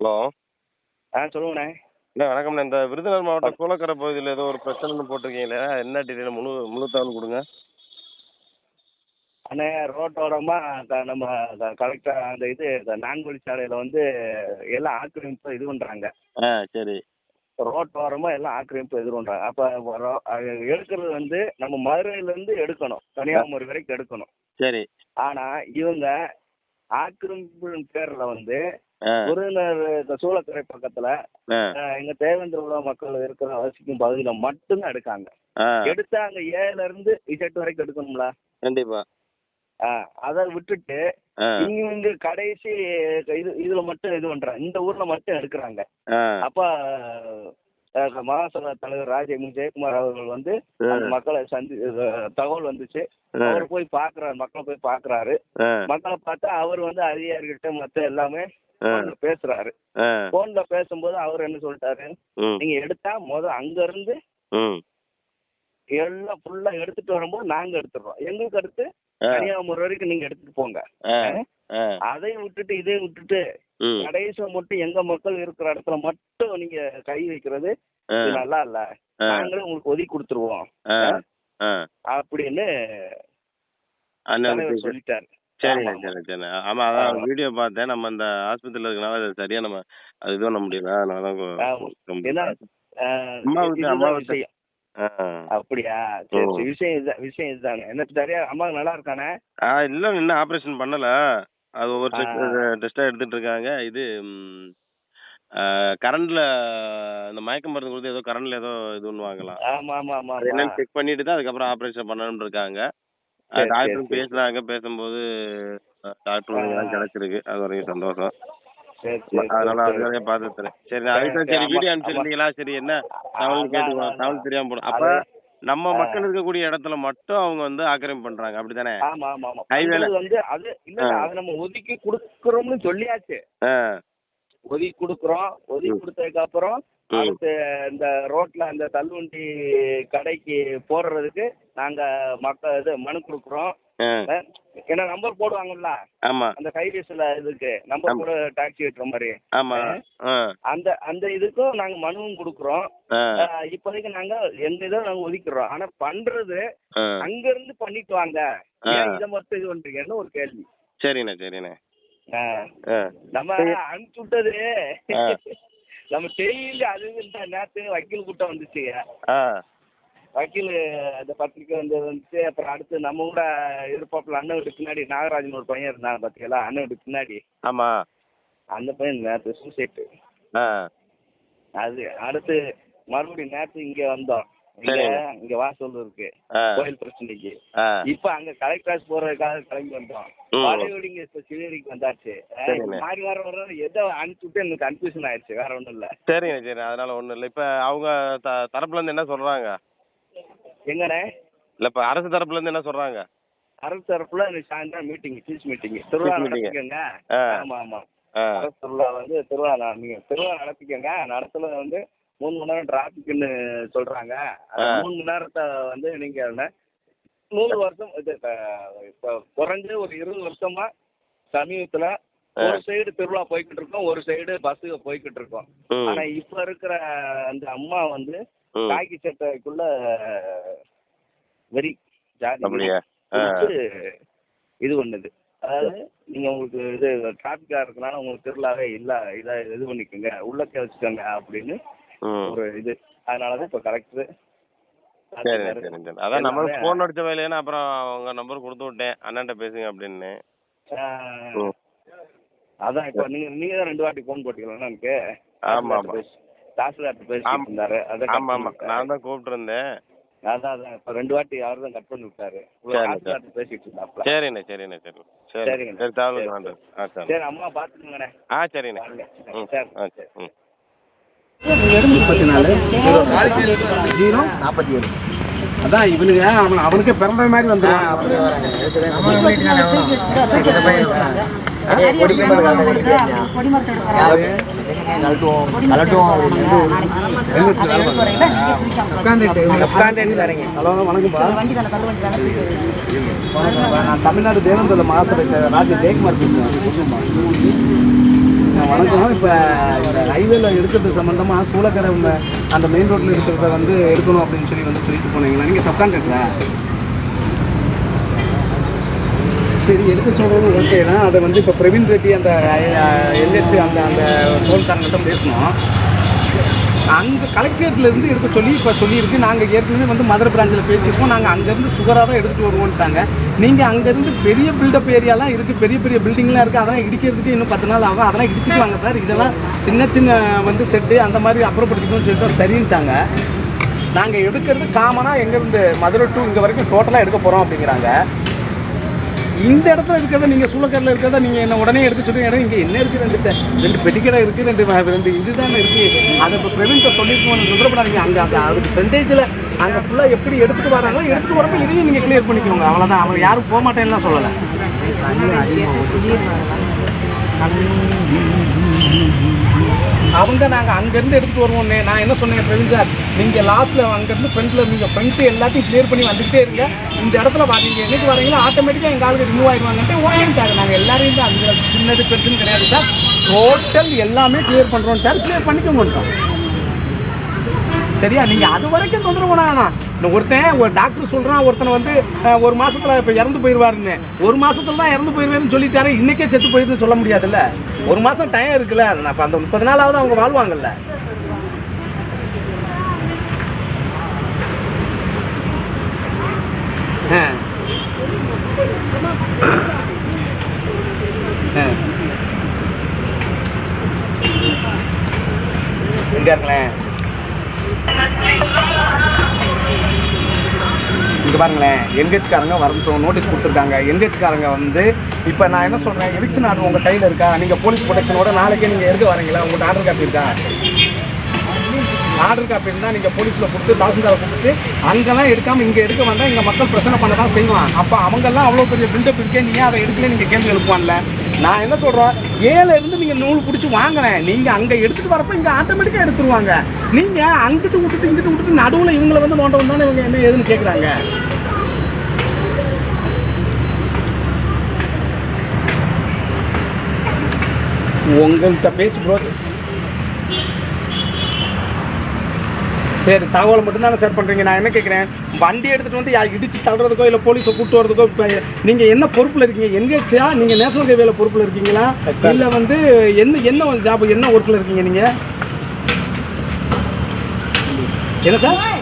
Hello. ஆ சொல்லுங்கண்ணே. அண்ணா வணக்கம்ண்ணே. இந்த விருதுநகர் மாவட்டம் கூலக்கரை பகுதியில் ஏதோ ஒரு பிரச்சனைன்னு போட்டிருக்கீங்களே என்ன டீட்டெயில் முழு முழு தகவல் கொடுங்க. அண்ணே ரோட்டோரமாக நம்ம கரெக்டாக அந்த இது இந்த நான்குவழி சாலையில் வந்து எல்லாம் ஆக்கிரமிப்பு இது பண்ணுறாங்க ஆ சரி. ரோட்டோரமாக எல்லாம் ஆக்கிரமிப்பு இது பண்ணுறாங்க அப்போ எடுக்கிறது வந்து நம்ம மதுரையிலேருந்து எடுக்கணும். கன்னியாகுமரி வரைக்கும் எடுக்கணும். சரி. ஆனால் இவங்க ஆக்கிரமிப்பு பேரில் வந்து இந்த சூளக்கரை பக்கத்தில் எங்க தேவேந்திர உலக மக்கள் இருக்கிற வசிக்கும் பகுதியில் மட்டும்தான் எடுக்காங்க. ஆ. எடுத்தா அங்க ஏழுல இருந்து இசட் வரைக்கும் எடுக்கணும்ல? கண்டிப்பாக ஆ, அதை விட்டுட்டு இங்க கடைசி இது இதுல மட்டும் இது பண்றாங்க. இந்த ஊர்ல மட்டும் எடுக்கிறாங்க. அப்ப மகாசபா தலைவர் ராஜ எம் ஜெயக்குமார் அவர்கள் வந்து மக்களை சந்தி தகவல் வந்துச்சு. அவர் போய் பாக்குறாரு மக்களை போய் பாக்குறாரு மக்களை பார்த்தா அவர் வந்து அதிகாரிகிட்ட மத்த எல்லாமே பேசுறாரு. போன்ல பேசும்போது அவர் என்ன சொல்லிட்டாரு? நீங்க எடுத்தா முத அங்க இருந்து எல்லாம் ஃபுல்லா எடுத்துட்டு வரும்போது நாங்க எடுத்துடுறோம். எங்களுக்கு அடுத்து கன்னியாகுமரி வரைக்கும் நீங்க எடுத்துட்டு போங்க. அதையும் விட்டுட்டு இதையும் விட்டுட்டு ம். கடைசியா மட்டும் எங்க மக்கள் இருக்கிற இடத்துல மட்டும் நீங்க கை வைக்கிறது நல்லா இல்ல. ஆ. நாங்களே உங்களுக்கு ஒதுக்கி கொடுத்துருவோம். அப்படின்னு சொல்லிட்டாரு. சரிண்ணே ஆமா, சரி சரிண்ணே ஆமாம் அதான் ஆமா. வீடியோ பார்த்தேன். நம்ம அந்த ஆஸ்பத்திரியில் இருக்கனால அது சரியாக நம்ம அது இது பண்ண முடியல. அதனால தான் கொ- ஆமா. ரொம்ப- ஏன்னா அஹ், அம்மா வீட்டு- இதுதான் அம்மா வீட்டு- விஷயம். ஆ. அப்படியா? விஷயம் இதுதான் விஷயம் இதுதாங்க என்ன சரியா? அம்மா நல்லா இருக்கானே? ஆ இல்லை இன்னும் ஆப்ரேஷன் பண்ணல. அது ஒவ்வொரு. டெஸ்ட்டாக எடுத்துட்டு இருக்காங்க. இது கரண்ட்ல இந்த மயக்க மருந்து கொடுத்து ஏதோ கரண்ட்ல ஏதோ இது பண்ணுவாங்களாம் ஆமா ஆமா ஆமா ஆமா. என்னன்னு செக் பண்ணிட்டு தான் அதுக்கப்புறம் ஆப்ரேஷன் பண்ணணும்னு இருக்காங்க. டாக்டரும். பேசுனாங்க பேசும்போது டாக்டர் கிடைச்சிருக்கு. அது வரைக்கும் சந்தோஷம். அதனால அதுக்காக சரி. பார்த்துக்கிறேன் சரி வீடியோ ஆமா. அனுப்பிச்சிருந்தீங்களா? சரி என்ன? தகவல் அதான், தகவல். தெரியாம போடும். அப்ப நம்ம. மக்கள் இருக்கக்கூடிய இடத்துல மட்டும் அவங்க வந்து ஆக்கிரமிப்பு பண்றாங்க. அப்படிதானே ஆமா ஆமா ஆமா. Highway ல- பண்றது வந்து அது இல்ல. அதை நம்ம ஒதுக்கி கொடுக்குறோம்னு சொல்லியாச்சு. ஒதுக்கி கொடுக்குறோம். ஒதுக்கி. கொடுத்ததுக்கு அப்புறம். அடுத்து இந்த ரோட்ல அந்த தள்ளுவண்டி கடைக்கு போடுறதுக்கு நாங்க மக்கள் இது மனு கொடுக்குறோம். ஏன்னா நம்பர் போடுவாங்கல்ல? ஆமா. அந்த கைபேசியில இதுக்கு நம்பர். போட டாக்ஸி வெட்டுற மாதிரி. ஆமா. அந்த அந்த இதுக்கும் நாங்க மனுவும் கொடுக்குறோம். இப்போதைக்கு நாங்க எந்த இதை நாங்க ஒதுக்கிறோம். ஆனா பண்றது அங்க இருந்து பண்ணிட்டு வாங்க. இதை மட்டும் இது பண்றீங்கன்னு ஒரு கேள்வி. சரிண்ணே சரிண்ணே. நம்ம அனுப்பிச்சு விட்டது. நம்ம டெய்லி அது நேத்து வக்கீல் கூட்டம் வந்துச்சு. வக்கீல் அந்த பத்திரிக்கை வந்து வந்துச்சு அப்புறம் அடுத்து நம்ம கூட இருப்பாப்புல அண்ணன் வீட்டு பின்னாடி நாகராஜன் ஒரு பையன் இருந்தாங்க பார்த்தீங்களா அண்ணன் வீட்டு பின்னாடி. ஆமா. அந்த பையன் நேற்று சூசைட்டு ஆ. அது அடுத்து மறுபடியும் நேற்று இங்க வந்தோம். இங்க. இங்க வாசல் இருக்கு. கோயில் பிரச்சனைக்கு. இப்ப அங்க கலெக்டர் போறதுக்காக கிளம்பி வந்தோம். ம். பழையபடிங்க இப்ப சிவகிரிக்கு வந்தாச்சு. மாறி மாறி வர்றது எதோ அனுப்பிச்சு விட்டு எனக்கு கன்ஃபியூஷன் ஆயிடுச்சு. வேற ஒண்ணும் இல்ல. சரிங்க சரி அதனால ஒண்ணும் இல்லை. இப்ப அவங்க தரப்புல இருந்து என்ன சொல்றாங்க? எங்கண்ணே? இல்ல இப்ப அரசு தரப்புல இருந்து என்ன சொல்றாங்க? அரசு தரப்புல சாயந்தரம் மீட்டிங் பீஸ் மீட்டிங் திருவிழா. நடத்திக்கங்க. ஆமா ஆமா. அரசு திருவிழா வந்து திருவிழா நா- நீங்க திருவிழா நடத்திக்கங்க. நடத்துல வந்து மூணு மணி நேரம் டிராபிக்னு சொல்றாங்க. மூணு மணி நேரத்தை வந்து நீங்க நூறு வருஷம் இது இப்ப குறைஞ்ச ஒரு இருபது வருஷமா சமீபத்துல ஒரு சைடு திருவிழா போய்கிட்டு இருக்கோம் ஒரு சைடு பஸ்ஸுக போய்கிட்டு இருக்கோம். ஆனா இப்ப இருக்கிற அந்த அம்மா வந்து காக்கி சட்டைக்குள்ள வெறி இது பண்ணுது. அதாவது நீங்க உங்களுக்கு இது டிராபிக்கா இருக்கனால உங்களுக்கு திருவிழாவே இல்ல இதை இது பண்ணிக்கோங்க உள்ளக்க வச்சுக்கோங்க அப்படின்னு ஒரு இது. அதனாலதான் இப்ப சரி அதான் நம்மளுக்கு ஃபோன் அடிச்ச வேலையானு அப்புறம் உங்க நம்பர் கொடுத்து விட்டேன். அண்ணன்ட்ட பேசுங்க அப்படின்னு. அதான் இப்ப நீங்க நீங்க தான் ரெண்டு வாட்டி போன் போட்டீங்களா எனக்கு ஆமா, ஆமா. பேசிட்டு ஆமா. இருந்தாரு அதான் ஆமா ஆமா. நான் தான் கூப்பிட்டுருந்தேன். அதான் அதான் இப்ப ரெண்டு வாட்டி அவர் தான் கட் பண்ணி விட்டாரு பேசிட்டு இருந்தாப்ல. சரிண்ணே சரிண்ணே சரி. சரி. சரி சரி, ஆ சரி. சரி அம்மா பாத்துக்கோங்கண்ணே ஆ சரிண்ணே. ம் சரி. ஆ சரி. ம். முப்பத்தி நாலு. ஜீரோ. நாற்பத்தி ஏழு அதான் இவனுங்க அவன் அவனுக்கே பிறந்த மாதிரி வந்துடும் ஹலோ வணக்கம்ப்பா நான் தமிழ்நாடு தேவேந்திர மாசத்துல ராஜு ஜெயக்குமார் பேசுகிறேன் வணக்கம். இப்போ இந்த ஹைவேல எடுக்கிறது சம்மந்தமாக சூளக்கரை அந்த மெயின் ரோட்டில் இருக்கிறத வந்து எடுக்கணும் அப்படின்னு சொல்லி வந்து சொல்லிட்டு போனீங்களா? நீங்கள் சப்கான்ட்ராக்டரா சரி எடுக்க சொல்கிறது ஓகே தான் அதை வந்து இப்போ பிரவீன் ரெட்டி அந்த எல்ஹெச் அந்த அந்த டோல்காரங்கிட்ட பேசணும். அங்கே கலெக்டரேட்லேருந்து எடுக்க சொல்லி இப்போ சொல்லியிருக்கு. நாங்கள் ஏற்கனவே வந்து மதுரை பிராஞ்சில் பேசியிருக்கோம். நாங்கள் அங்கேருந்து சுகராக தான் எடுத்துகிட்டு வருவோன்ட்டாங்க. நீங்கள் அங்கேருந்து பெரிய பில்டப் ஏரியாலாம் இருக்குது பெரிய பெரிய பில்டிங்லாம் இருக்குது அதெல்லாம் இடிக்கிறதுக்கு இன்னும் பத்து நாள் ஆகும். அதெல்லாம் இடிச்சுக்குவாங்க சார். இதெல்லாம் சின்ன சின்ன வந்து செட்டு அந்த மாதிரி அப்புறப்படுத்திக்கணும்னு சொல்லிட்டு சரின்ட்டாங்க. நாங்கள் எடுக்கிறது காமனாக எங்கேருந்து மதுரை டூ இங்கே வரைக்கும் டோட்டலாக எடுக்க போகிறோம் அப்படிங்கிறாங்க. இந்த இடத்துல இருக்கிறத நீங்கள் சூளக்கரில் இருக்கிறத நீங்கள் என்ன உடனே எடுக்க சொல்லுங்க இடம் இங்கே என்ன இருக்குது ரெண்டு ரெண்டு பெட்டிக்கடை இருக்குது ரெண்டு ரெண்டு இதுதானே இருக்குது அதை இப்போ பிரவீன்கிட்ட சொல்லியிருக்கோம் சொல்கிறப்படாதீங்க அங்கே அந்த அதுக்கு பெர்சன்டேஜில் அங்கே ஃபுல்லாக எப்படி எடுத்துகிட்டு வராங்களோ எடுத்துகிட்டு வரப்போ இதையும் நீங்கள் கிளியர் பண்ணிக்கோங்க. அவ்வளோதான் அவங்க யாரும் போக மாட்டேன்னுலாம் சொல்லலை. அவங்க நாங்கள் அங்கேருந்து எடுத்துகிட்டு வருவோம்னே. நான் என்ன சொன்னேன் பிரவீன் சார் நீங்கள் லாஸ்ட்டில் அங்கேருந்து ஃப்ரண்ட்டில் நீங்கள் ஃப்ரண்ட்டு எல்லாத்தையும் கிளியர் பண்ணி வந்துகிட்டே இருங்க. இந்த இடத்துல வா நீங்கள் என்னைக்கு வரீங்களோ ஆட்டோமேட்டிக்காக எங்கள் ஆளுக்கு ரிமூவ் ஆயிடுவாங்கன்ட்டு ஓகேன்ட்டாங்க நாங்கள் எல்லாரையும் தான் அந்த சின்னது பெருசுன்னு கிடையாது சார். டோட்டல் எல்லாமே கிளியர் பண்ணுறோம் சார். கிளியர் பண்ணிக்க மாட்டோம். சரியா? நீங்கள் அது வரைக்கும் தொந்தரவு வேணாம் ஒருத்தன் ஒரு டாக்டர் சொல்கிறான் ஒருத்தனை வந்து ஒரு மாசத்துல இப்போ இறந்து போயிடுவாருன்னு ஒரு மாசத்துல தான் இறந்து போயிடுவேன்னு சொல்லிட்டாரு. இன்னைக்கே செத்து போயிருன்னு சொல்ல முடியாதுல்ல? ஒரு மாதம் டைம் இருக்குல்ல. அப்போ அந்த முப்பது நாளாவது அவங்க வாழ்வாங்கல்ல. ஆ. இங்கே பாருங்களேன் என்கேஜ்காரங்க வரட்டும் நோட்டீஸ் கொடுத்துருக்காங்க. என்கேஜ்காரங்க வந்து இப்போ நான் என்ன சொல்கிறேன் எவிக்ஷன் ஆர்டர் உங்கள் கையில் இருக்கா? நீங்கள் போலீஸ் ப்ரொடெக்ஷனோட நாளைக்கே நீங்கள் எடுக்க வரீங்களா? உங்கள்கிட்ட ஆர்டர் காப்பி இருக்கா ஆர்டர் காப்பி இருந்தால் நீங்கள் போலீஸில் கொடுத்து தாசில்தாரை கொடுத்து அங்கெல்லாம் எடுக்காமல் இங்கே எடுக்க வந்தால் இங்கே மக்கள் பிரச்சனை பண்ண தான் செய்வான் அப்போ அவங்கெல்லாம் அவ்வளோ பெரிய பில்டப் இருக்கே நீ அதை எடுக்கல நீங்கள் கேள்வி எழுப்புவான்ல நான் என்ன சொல்கிறேன் ஏழில் இருந்து நீங்கள் நூல் பிடிச்சி வாங்கினேன் நீங்கள் அங்கே எடுத்துகிட்டு வரப்போ இங்கே ஆட்டோமேட்டிக்காக எடுத்துருவாங்க. நீங்கள் அங்கிட்டு விட்டுட்டு இங்கிட்டு விட்டுட்டு நடுவில் இவங்களை வந்து நோண்ட வந்தானே இவங்க என்ன ஏதுன்னு கேட்குறாங்க உங்கள்கிட்ட பேசி ப்ரோ சரி தகவல் மட்டும்தானே சார் பண்ணுறீங்க நான் என்ன கேட்குறேன் வண்டி எடுத்துகிட்டு வந்து யா- இடிச்சு தள்ளுறதுக்கோ இல்லை போலீஸை கூட்டு வரதுக்கோ இப்போ நீங்கள் என்ன பொறுப்பில் இருக்கீங்க? எங்கேச்சா நீங்கள் நேஷனல் ஹைவேல பொறுப்பில் இருக்கீங்களா? இல்லை வந்து என்ன என்ன ஜாப் என்ன ஒர்க்கில் இருக்கீங்க நீங்கள் என்ன சார்